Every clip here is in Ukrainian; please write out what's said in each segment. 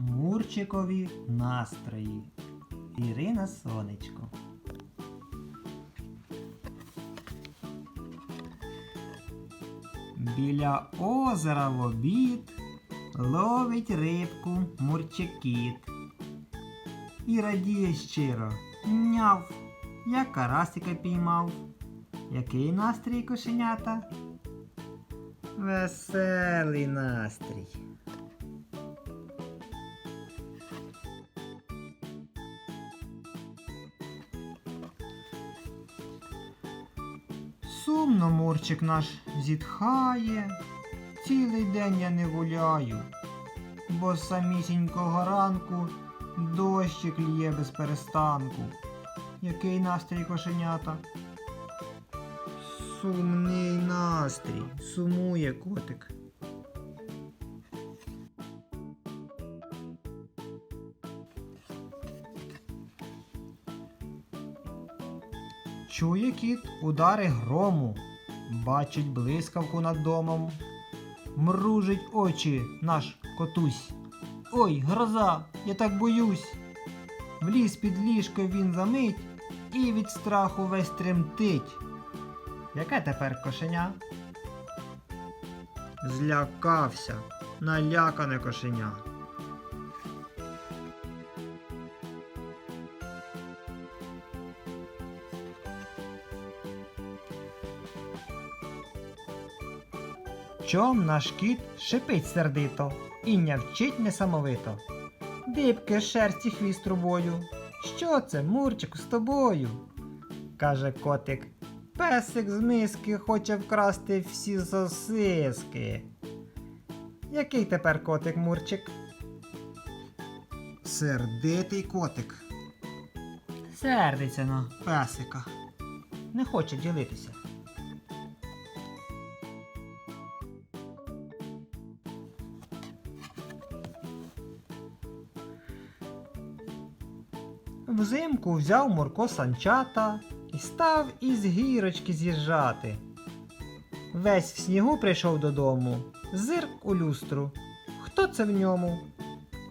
Мурчикові настрої. Ірина Сонечко. Біля озера в обід ловить рибку мурчикіт. І радіє щиро. Няв, я карасика піймав. Який настрій кошенята? Веселий настрій. Сумно Мурчик наш зітхає, цілий день я не гуляю, бо з самісінького ранку дощик лє без перестанку. Який настрій кошенята? Сумний настрій, сумує котик. Чує кіт удари грому, бачить блискавку над домом. Мружить очі наш котусь. Ой, гроза, я так боюсь. Вліз під ліжко він замить і від страху весь тремтить. Яке тепер кошеня? Злякався, налякане кошеня. Чом наш кіт шипить сердито і нявчить несамовито. Дибки шерсті хвіст трубою. Що це, Мурчику, з тобою? каже котик. Песик з миски хоче вкрасти всі сосиски. Який тепер котик, Мурчик? Сердитий котик. Сердиться на песика. Не хоче ділитися. Взимку взяв Мурко санчата і став із гірочки з'їжджати. Весь в снігу прийшов додому, зирк у люстру. Хто це в ньому?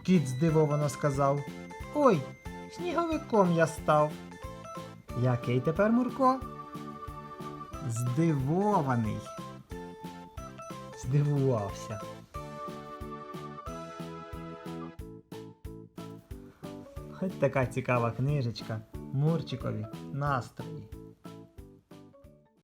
Кіт здивовано сказав. Ой, сніговиком я став. Який тепер Мурко? Здивований. Здивувався. Хоч така цікава книжечка Мурчикові настрій.